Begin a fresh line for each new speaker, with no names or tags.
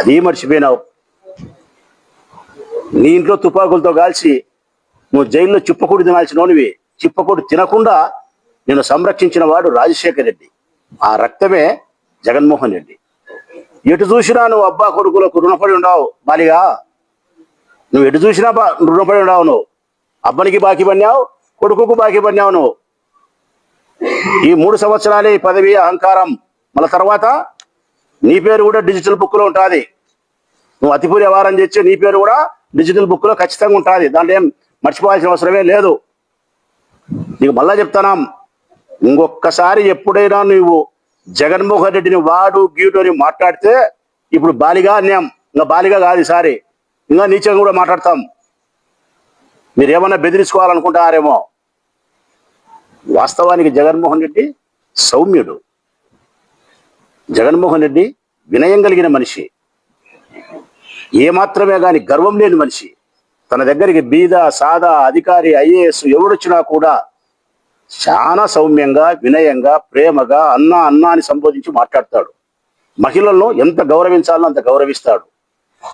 అది మర్చిపోయినావు. నీ ఇంట్లో తుపాకులతో కాల్చి నువ్వు జైల్లో చిప్పకూడి తినాల్సినోనివి. చిప్పకూడి తినకుండా నేను సంరక్షించిన వాడు రాజశేఖర్ రెడ్డి. ఆ రక్తమే జగన్మోహన్ రెడ్డి. ఎటు చూసినా నువ్వు అబ్బా కొడుకులకు రుణపడి ఉండవు బాలిగా. నువ్వు ఎటు చూసినా రుణపడి ఉండవు నువ్వు. అబ్బనికి బాకీ పడినావు కొడుకుకు బాకీ పడినావు నువ్వు. ఈ మూడు సంవత్సరాలే ఈ పదవి అహంకారం. మళ్ళీ తర్వాత నీ పేరు కూడా డిజిటల్ బుక్లో ఉంటుంది. నువ్వు అతిపూరి వ్యవహారం చేస్తే నీ పేరు కూడా డిజిటల్ బుక్లో ఖచ్చితంగా ఉంటుంది. దాంట్లో ఏం మర్చిపోవాల్సిన అవసరమే లేదు. నీకు మళ్ళా చెప్తానా? ఇంకొక్కసారి ఎప్పుడైనా నువ్వు జగన్మోహన్ రెడ్డిని వాడు గీడు అని మాట్లాడితే ఇప్పుడు బాలిగా అన్యాం ఇంకా బాలిగా కాదు ఈసారి. ఇంకా నీచంగా కూడా మాట్లాడతాం. మీరు ఏమన్నా బెదిరించుకోవాలనుకుంటారేమో వాస్తవానికి జగన్మోహన్ రెడ్డి సౌమ్యుడు. జగన్మోహన్ రెడ్డి వినయం కలిగిన మనిషి. ఏమాత్రమే గాని గర్వం లేని మనిషి. తన దగ్గరికి బీద సాదా అధికారి ఐఏఎస్ ఎవడొచ్చినా కూడా చాలా సౌమ్యంగా వినయంగా ప్రేమగా అన్న అన్న అని సంబోధించి మాట్లాడతాడు. మహిళలను ఎంత గౌరవించాలో అంత గౌరవిస్తాడు.